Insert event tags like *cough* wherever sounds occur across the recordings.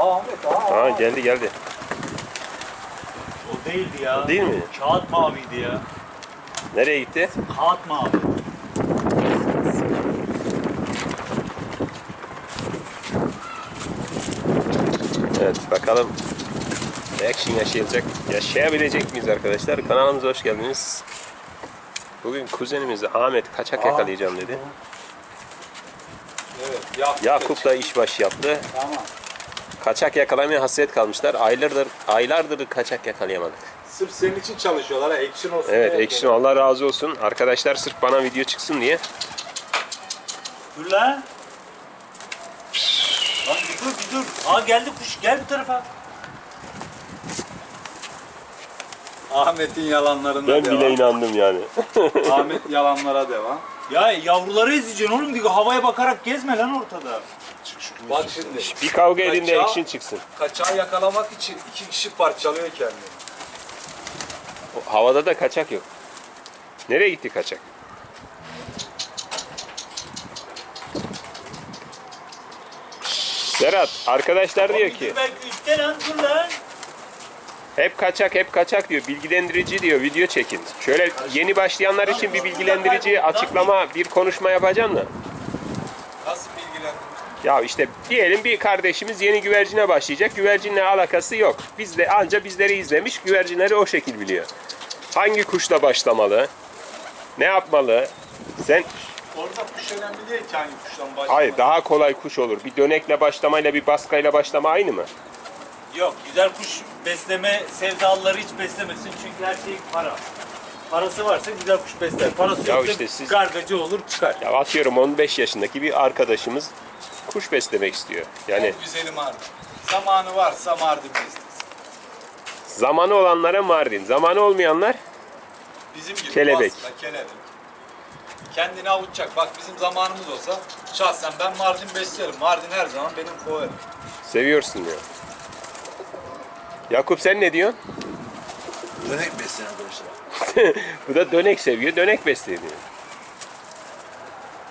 Aa Ahmet aa. Aa geldi geldi. O değildi ya. Değil mi? Kağıt maviydi ya. Nereye gitti? Kağıt mavi. Evet bakalım action yaşayacak, yaşayabilecek miyiz arkadaşlar? Kanalımıza hoş geldiniz. Bugün kuzenimiz Ahmet kaçak yakalayacağım dedi. Evet. Yakup. Yakup da işbaşı yaptı. Tamam. Kaçak yakalamaya hasret kalmışlar. Aylardır aylardır kaçak yakalayamadık. Sırf senin için çalışıyorlar ha. Action olsun. Evet diye action Allah razı olsun. Arkadaşlar sırf bana video çıksın diye. Dur lan. Lan bir dur bir dur. Aa geldi kuş gel bu tarafa. Ahmet'in yalanlarına Ben devam. bile inandım yani. Ahmet yalanlara devam. Ya yavruları ezeceksin oğlum diyor. Havaya bakarak gezme lan ortada. Bak şimdi. Bir kavga edin de action çıksın. Kaçağı yakalamak için iki kişi parçalıyor kendini. Havada da kaçak yok. Nereye gitti kaçak? Serhat, arkadaşlar diyor ki lan dur lan. hep kaçak hep kaçak diyor. Bilgilendirici diyor. Video çekin. Şöyle yeni başlayanlar için bir bilgilendirici açıklama, bir konuşma yapacağım da. Nasıl bilgilendirdin? Ya işte diyelim bir kardeşimiz yeni güvercine başlayacak. Güvercinle alakası yok. Biz de anca bizleri izlemiş, güvercinleri o şekil biliyor. Hangi kuşla başlamalı? Ne yapmalı? Sen Orada kuş önemli değil ki hangi kuştan başlamak. Hayır daha kolay kuş olur. Bir dönekle başlamayla bir baskayla başlama aynı mı? Yok güzel kuş besleme sevdalıları hiç beslemesin çünkü her şey para. Parası varsa güzel kuş besler. Parası Ya yoksa işte siz- gargacı olur çıkar. Ya atıyorum 15 yaşındaki bir arkadaşımız kuş beslemek istiyor. Yani En güzeli Mardin. Zamanı varsa Mardin beslesin. zamanı olanlara Mardin, zamanı olmayanlar Bizim gibi Kelebek. basla, kelebek. Kendini avutacak. Bak bizim zamanımız olsa şahsen ben Mardin beslerim. Mardin her zaman benim favorim. seviyorsun diyor. Yakup sen ne diyorsun? Dönek besleyen arkadaşlar. *laughs* Bu da dönek seviyor, dönek besliyor diyor.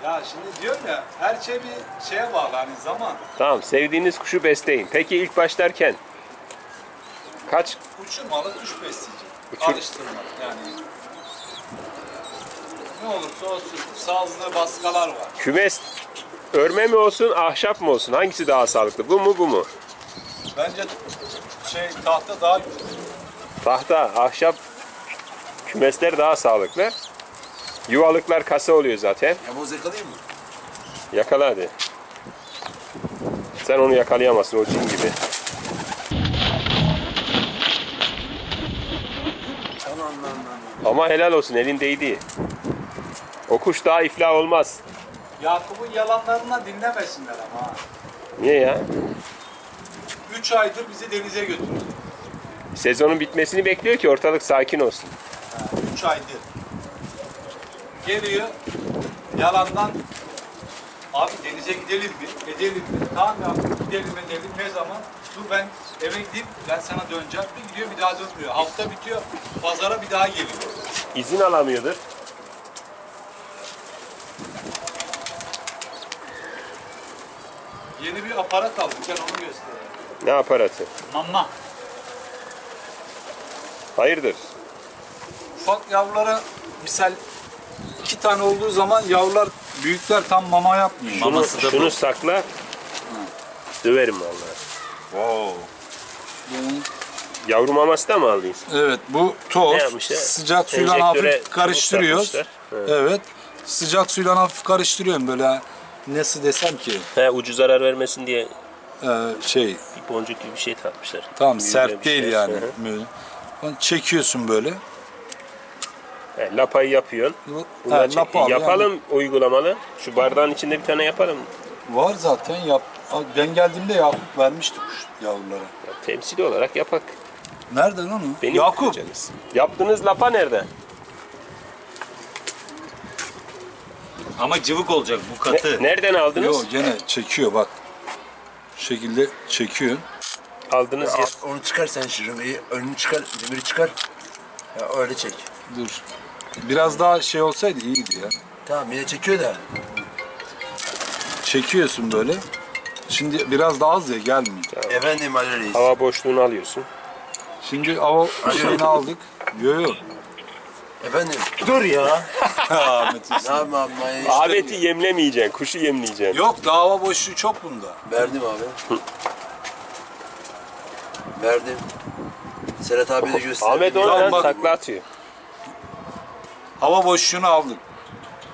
Ya şimdi diyorum ya her şey bir şeye bağlı hani zaman. Tamam sevdiğiniz kuşu besleyin. Peki ilk başlarken kaç Uçurmalı kuş besleyecek. Uçur- Alıştırmak yani. Ne olursa olsun sazlı baskalar var. kümes örme mi olsun, ahşap mı olsun? Hangisi daha sağlıklı? Bu mu, bu mu? Bence şey tahta daha. Tahta, ahşap kümesler daha sağlıklı. Yuvalıklar kasa oluyor zaten. Ya boz yakalayayım mı? Yakala hadi. Sen onu yakalayamazsın o cin gibi. Tamam lan lan. Ama helal olsun elindeydi. O kuş daha iflah olmaz. Yakup'un yalanlarına dinlemesinler ama. ha. Niye ya? Üç aydır bizi denize götürdü. Sezonun bitmesini bekliyor ki ortalık sakin olsun. Ha, Üç aydır. Geliyor yalandan abi denize gidelim mi? Edelim mi? Tamam ya gidelim edelim ne zaman? Dur ben eve gideyim ben sana döneceğim. Bir gidiyor bir daha dönmüyor. Hafta bitiyor pazara bir daha geliyor. İzin alamıyordur. Yeni bir aparat aldık ben onu göstereyim. Ne aparatı? Mamma. Hayırdır? Ufak yavrulara misal iki tane olduğu zaman yavrular büyükler tam mama yapmıyor. Şunu, Maması da şunu bu. sakla. Döverim vallahi. Wow. Yavru maması da mı aldın? Evet bu toz sıcak suyla hafif karıştırıyoruz. Evet. Evet sıcak suyla hafif karıştırıyorum böyle nasıl desem ki He ucu zarar vermesin diye e, şey bir boncuk gibi bir şey takmışlar. tam Büyüğünde sert değil şey. yani. Hı hı. Çekiyorsun böyle. He, lapayı yapıyorsun. Ha, Bunlar çek- lapa al yapalım uygulamalı. Şu bardağın içinde bir tane yapalım. Var zaten yap. Ben geldiğimde Yakup vermişti kuş yavrulara. Ya, temsili olarak yapak. Nereden onu? Beni Yakup. kıracaksınız. Yaptığınız lapa nerede? Ama cıvık olacak bu Ne- katı. nereden aldınız? Yok gene çekiyor bak. Şu şekilde çekiyor. Aldınız ya. Al, onu çıkar sen şırınmayı. Önünü çıkar. Demiri çıkar. Ya öyle çek. Dur. Biraz daha şey olsaydı iyiydi ya. Tamam yine çekiyor da. Çekiyorsun böyle. Şimdi biraz daha az ya gelmiyor. Efendim Ali Reis. Hava boşluğunu alıyorsun. Şimdi hava şeyini aldık. Yo yo. Efendim. Dur ya. *laughs* Ahmet Ne yapayım abi? İşte- Ahmet'i yemlemeyeceksin, kuşu yemleyeceksin. Yok daha hava boşluğu çok bunda. Verdim abi. Verdim. Serhat abi de gösterdi. Ahmet Tamam, oradan bak- takla atıyor. Hava boşluğunu aldık.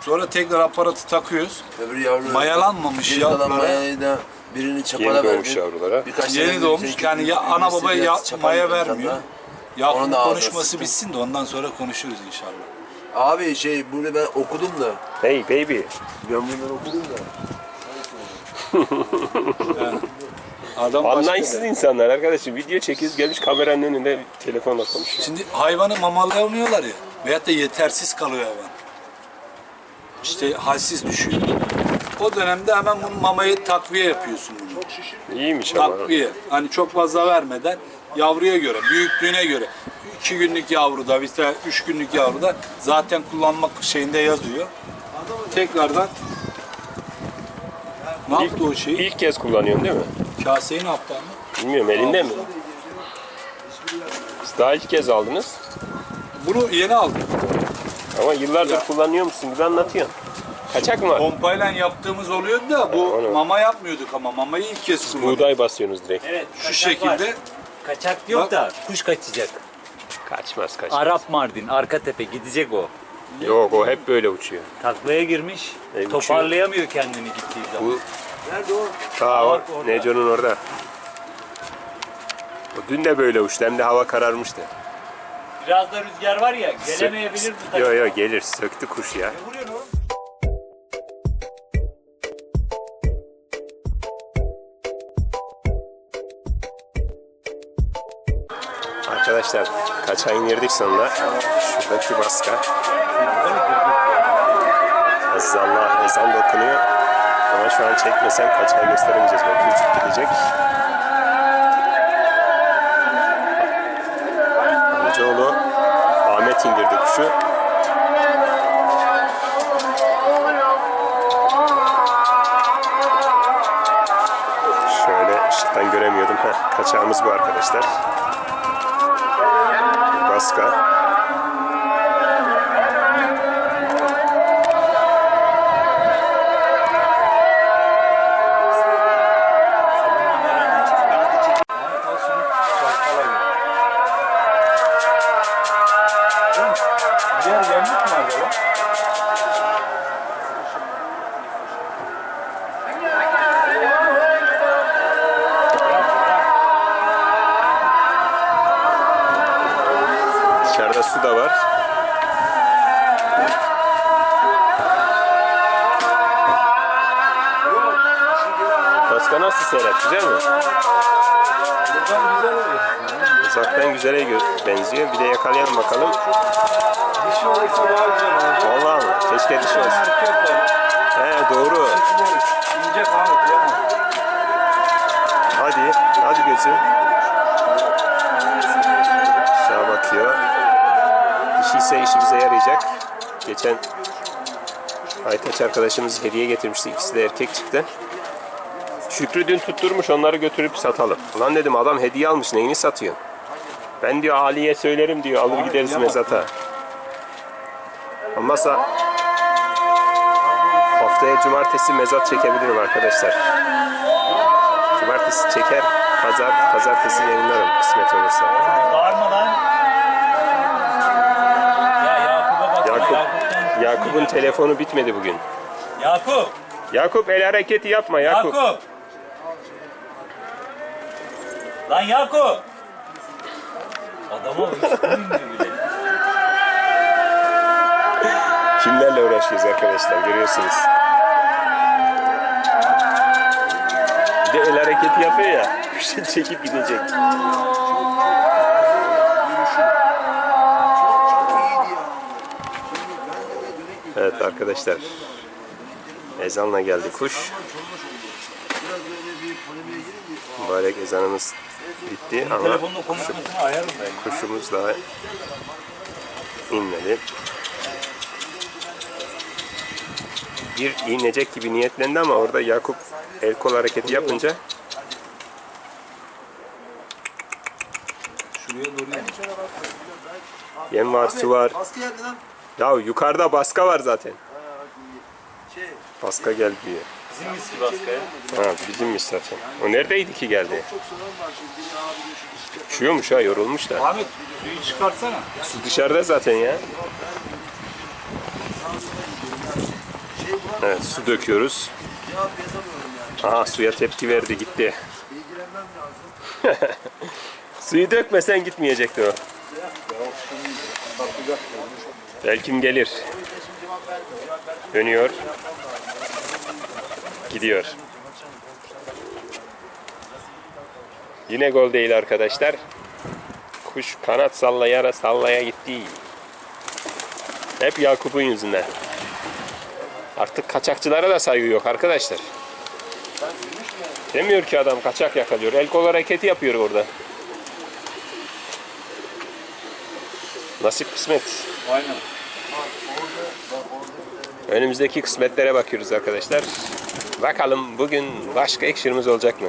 Sonra tekrar aparatı takıyoruz. Öbür yavru. Mayalanmamış yavrulara. mayayı da birini çapala Yeni doğmuş yavrulara. Birkaç Yeni doğmuş, yani ya ana baba ya- maya vermiyor. Onun da konuşması bitsin de ondan sonra konuşuruz inşallah. Abi şey bunu ben okudum da. Hey baby. Ben bunları okudum da. *laughs* Adam başka Anlayışsız insanlar arkadaşım. Video çekiyoruz gelmiş kameranın önünde telefonla konuşuyor. Şimdi hayvanı mamalayamıyorlar ya. Veyahut da yetersiz kalıyor hayvan. İşte halsiz düşüyor. O dönemde hemen bunu mamayı takviye yapıyorsun bunu. İyiymiş ama. Takviye. Hani çok fazla vermeden yavruya göre, büyüklüğüne göre. iki günlük yavruda, bir tane üç günlük yavruda zaten kullanmak şeyinde yazıyor. Tekrardan ne yaptı o şeyi? İlk kez kullanıyorsun değil mi? Kaseyi ne yaptı? Bilmiyorum elinde mi? Siz daha ilk kez aldınız. Bunu yeni aldım. Ama yıllardır kullanıyor musun gibi anlatıyorsun. Kaçak mı? Pompayla yaptığımız oluyordu da bu onu- mama yapmıyorduk ama mamayı ilk kez kullandık. Buğday basıyorsunuz direkt. Evet. Şu kaçak var. şekilde Kaçak yok Bak. da kuş kaçacak. Kaçmaz kaçmaz. Arap Mardin arka tepe gidecek o. Yok o hep böyle uçuyor. Taklaya girmiş. E, uçuyor. toparlayamıyor kendini gittiği zaman. Bu ta o Bak orada. Neco'nun orada. O dün de böyle uçtu hem de hava kararmıştı. Biraz da rüzgar var ya gelemeyebilir bu takım. Yok yok gelir söktü kuş ya. Arkadaşlar kaça indirdik sonunda. Şuradaki baska. Ezanla ezan dokunuyor. Ama şu an çekmesem kaçaya gösteremeyeceğiz. Belki uçup gidecek. İndirdi kuşu. Şöyle ışıktan göremiyordum. Heh, kaçağımız bu arkadaşlar. Baska. Nasıl Serhat? Güzel mi? Buradan güzel oluyor. Uzaktan güzele benziyor. Bir de yakalayalım bakalım. Dişi olursa daha güzel olacak. Vallahi mı? Keşke dişi olsun. He doğru. İnce yapma. Hadi. Hadi gözüm. Aşağı bakıyor. Dişi ise işimize yarayacak. Geçen Aytaç arkadaşımız hediye getirmişti. İkisi de erkek çıktı. Şükrü dün tutturmuş onları götürüp satalım. Ulan dedim adam hediye almış neyini satıyorsun? Ben diyor Ali'ye söylerim diyor alır gideriz mezata. Olmazsa haftaya cumartesi mezat çekebilirim arkadaşlar. Cumartesi çeker, pazar, pazartesi yayınlarım kısmet olursa. Bağırma lan. Ya Yakup'a bak. Yakup, Yakup'un telefonu bitmedi bugün. Yakup. Yakup el hareketi yapma Yakup. Yakup. Lan Yakup. Adama bile. Kimlerle uğraşıyoruz arkadaşlar görüyorsunuz. Bir de el hareketi yapıyor ya. *laughs* çekip gidecek. Evet arkadaşlar. Ezanla geldi kuş. Mübarek ezanımız bitti ama ben. kuşumuz daha inmedi. Bir inecek gibi niyetlendi ama orada Yakup El kol hareketi yapınca Şuraya doğru in. yem var, su var. Ya yukarıda baska var zaten. Şey, Baska geldi diye. Bizim miski baskı ya. Ha bizimmiş zaten. O neredeydi ki geldi? çok sorun var şimdi. Üşüyormuş ha yorulmuş da. Ahmet suyu çıkartsana. Su dışarıda zaten ya. Evet su döküyoruz. Aha suya tepki verdi gitti. *laughs* Suyu dökmesen gitmeyecekti o. Belkim gelir. Dönüyor. Gidiyor. Yine gol değil arkadaşlar. Kuş kanat sallaya sallaya gitti. Hep Yakup'un yüzünden. Artık kaçakçılara da saygı yok arkadaşlar. Demiyor ki adam kaçak yakalıyor. El kol hareketi yapıyor orada. Nasip kısmet. Aynen. Önümüzdeki kısmetlere bakıyoruz arkadaşlar. Bakalım bugün başka action'ımız olacak mı?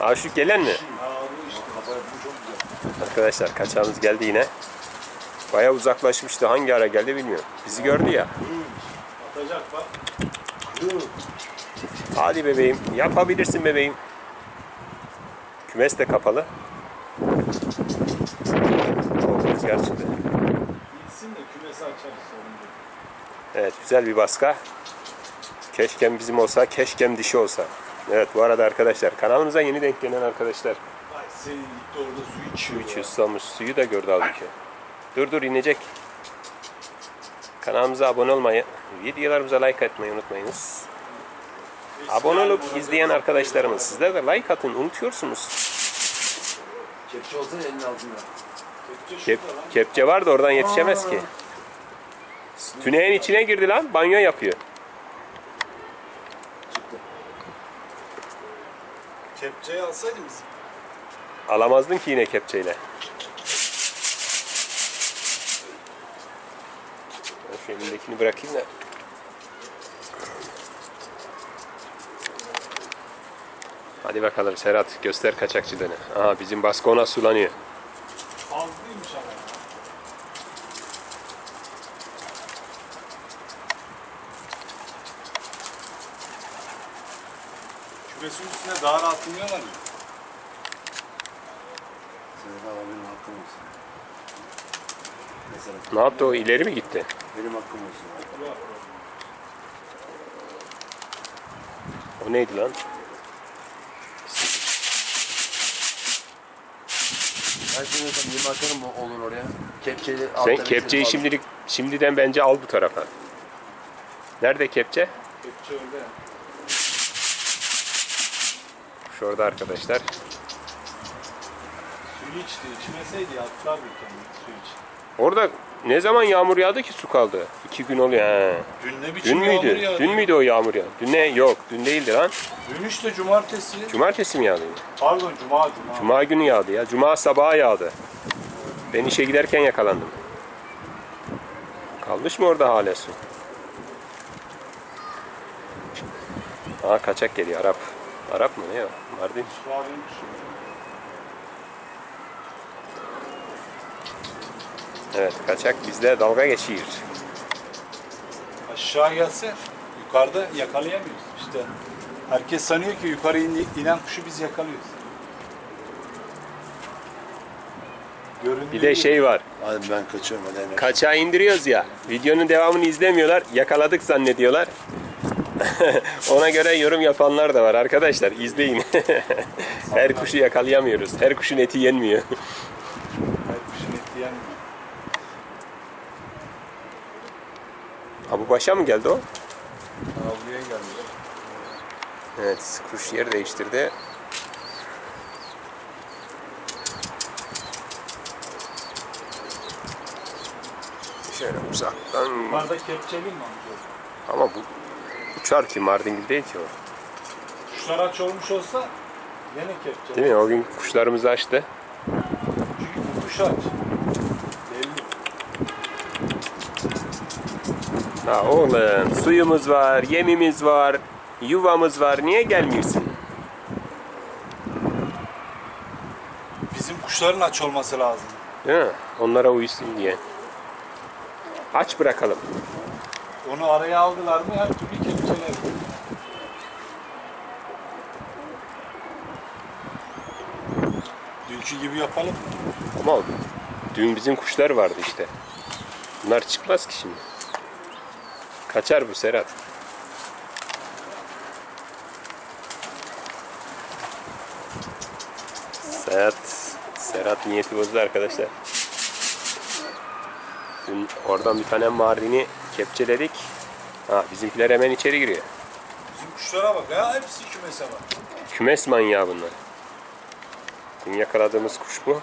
Aa şu gelen mi? Arkadaşlar kaçağımız geldi yine. Baya uzaklaşmıştı. Hangi ara geldi bilmiyorum. Bizi gördü ya. Atacak bak. Hadi bebeğim. Yapabilirsin bebeğim. Kümes de kapalı. Rüzgar çıktı. Bilsin de kümesi açarız sorun değil. Evet güzel bir baska. Keşkem bizim olsa, keşkem dişi olsa. Evet bu arada arkadaşlar kanalımıza yeni denk gelen arkadaşlar. Ay senin gitti orada su Su içiyor. içi susamış suyu da gördü halbuki. Dur dur inecek. Kanalımıza abone olmayı, videolarımıza like atmayı unutmayınız. Abone olup izleyen arkadaşlarımız sizler de like atın unutuyorsunuz. Kepçe olsa elin altında. Kep, kepçe var da oradan yetişemez ki. Tüneğin içine girdi lan banyo yapıyor. Kepçeyi alsaydın biz. Alamazdın ki yine kepçeyle. Şu elimdekini bırakayım da. Hadi bakalım Serhat göster kaçakçılığını. Aha bizim baskona sulanıyor. Fazlıymış ama. Kümesin üstüne daha rahat iniyorlar mı? Senin abi benim hakkım olsun. Mesela Ne yaptı o ileri mi gitti? benim hakkım olsun. O neydi lan? Ben şimdi mesela 20 atarım mı olur oraya? Kepçeyle Sen kepçeyi şimdilik şimdiden bence al bu tarafa. Nerede kepçe? Kepçe öyle. Şurada arkadaşlar. Suyu içti. İçmeseydi atlar bir kendini su iç. Orada ne zaman yağmur yağdı ki su kaldı? İki gün oluyor. He. Dün ne biçim Dün yağmur müydü? yağdı? Dün müydü o yağmur ya? Dün ne? Yok, dün değildi lan. Dün işte cumartesi. Cumartesi mi yağdı? Pardon cuma cuma. Cuma günü yağdı ya. Cuma sabahı yağdı. Ben işe giderken yakalandım. Kalmış mı orada hala su? Aa kaçak geliyor Arap. Arap mı ne o? Mardin. Arıyormuş. Evet kaçak bizde dalga geçiyor. Aşağı gelse yukarıda yakalayamıyoruz. İşte herkes sanıyor ki yukarı in- inen kuşu biz yakalıyoruz. Göründüğü Bir de gibi- şey var. Hadi ben kaçıyorum hadi Emre. Kaçağı indiriyoruz ya. Videonun devamını izlemiyorlar. Yakaladık zannediyorlar. *laughs* Ona göre yorum yapanlar da var arkadaşlar. izleyin. *laughs* Her kuşu yakalayamıyoruz. Her kuşun eti yenmiyor. Her kuşun eti yenmiyor. Ha bu başa mı geldi o? Avluya gelmiş. Evet kuş yer değiştirdi. Şöyle uzaktan Yukarıda kepçeli mi amca? ama bu uçar ki Mardin değil ki o. Kuşlar aç olmuş olsa yine kepçeli. Değil mi? O gün kuşlarımızı açtı. Çünkü bu kuş aç. Ha oğlum suyumuz var, yemimiz var, yuvamız var. Niye gelmiyorsun? Bizim kuşların aç olması lazım. Mi? Onlara uyusun diye. Aç bırakalım. Onu araya aldılar mı her türlü kepçeler. Dünkü gibi yapalım? Ama dün bizim kuşlar vardı işte. Bunlar çıkmaz ki şimdi. Kaçar bu Serhat. Serhat, Serhat niyeti bozdu arkadaşlar. Dün oradan bir tane marini kepçeledik. Ha bizimkiler hemen içeri giriyor. Bizim kuşlara bak ya hepsi kümese bak. Kümes manyağı bunlar. Dün yakaladığımız kuş bu.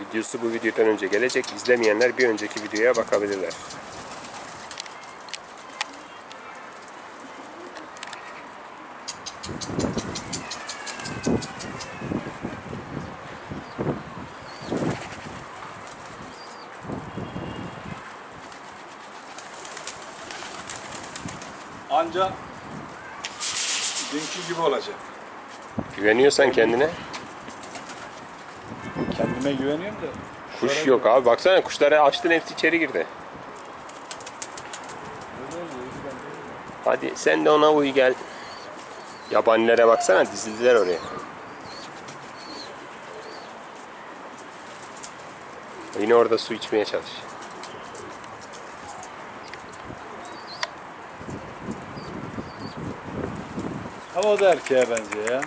Videosu bu videodan önce gelecek. İzlemeyenler bir önceki videoya bakabilirler. Anca dünkü gibi olacak. Güveniyorsan kendine. Kendime güveniyorum da. Kuş yok abi. Baksana kuşları açtın hepsi içeri girdi. Hadi sen de ona uy gel. Yabanilere baksana dizildiler oraya. Yine orada su içmeye çalış. Ama o da erkeğe benziyor ya.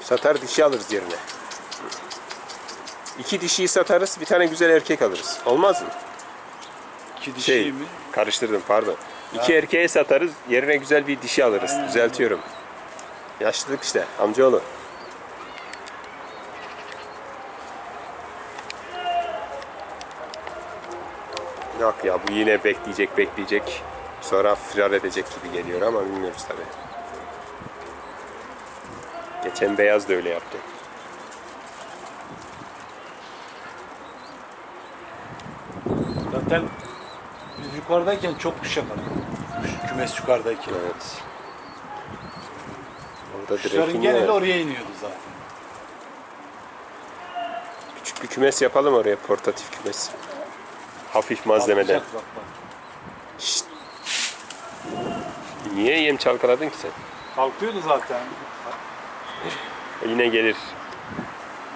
Satar dişi alırız yerine. İki dişiyi satarız, bir tane güzel erkek alırız. Olmaz mı? İki dişi Şey, mi? karıştırdım pardon. İki erkeğe satarız, yerine güzel bir dişi alırız. Düzeltiyorum. Yaşlılık işte, amcaoğlu. Yok ya bu yine bekleyecek bekleyecek. Sonra firar edecek gibi geliyor ama bilmiyoruz tabi. Geçen beyaz da öyle yaptı. Zaten yukarıdayken çok kuş yakaladık. Kuş- Kümes yukarıdayken. Evet. Orada Kuşların geneli iniyor. oraya iniyordu zaten. Küçük bir kümes yapalım oraya portatif kümes. Hafif malzemeden. Bak, bak, bak. Şşt. Niye yem çalkaladın ki sen? Kalkıyordu zaten. E Yine gelir.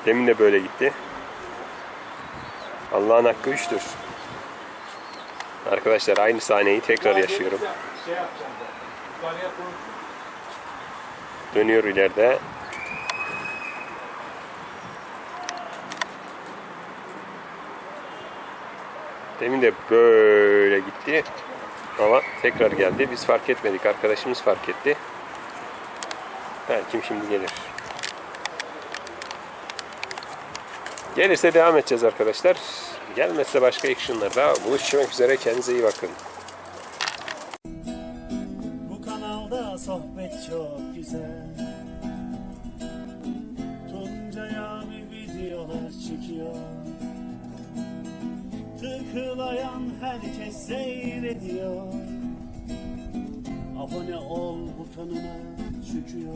Demin de böyle gitti. Allah'ın hakkı üçtür. Arkadaşlar aynı sahneyi tekrar yaşıyorum. Dönüyor ileride. Demin de böyle gitti. Ama tekrar geldi. Biz fark etmedik. Arkadaşımız fark etti. Belki şimdi gelir. Gelirse devam edeceğiz arkadaşlar. Gelmezse başka actionlarda buluşmak üzere. Kendinize iyi bakın. Bu kanalda sohbet çok güzel. Tuncay abi videolar çekiyor. Tıklayan herkes seyrediyor. Abone ol butonuna çıkıyor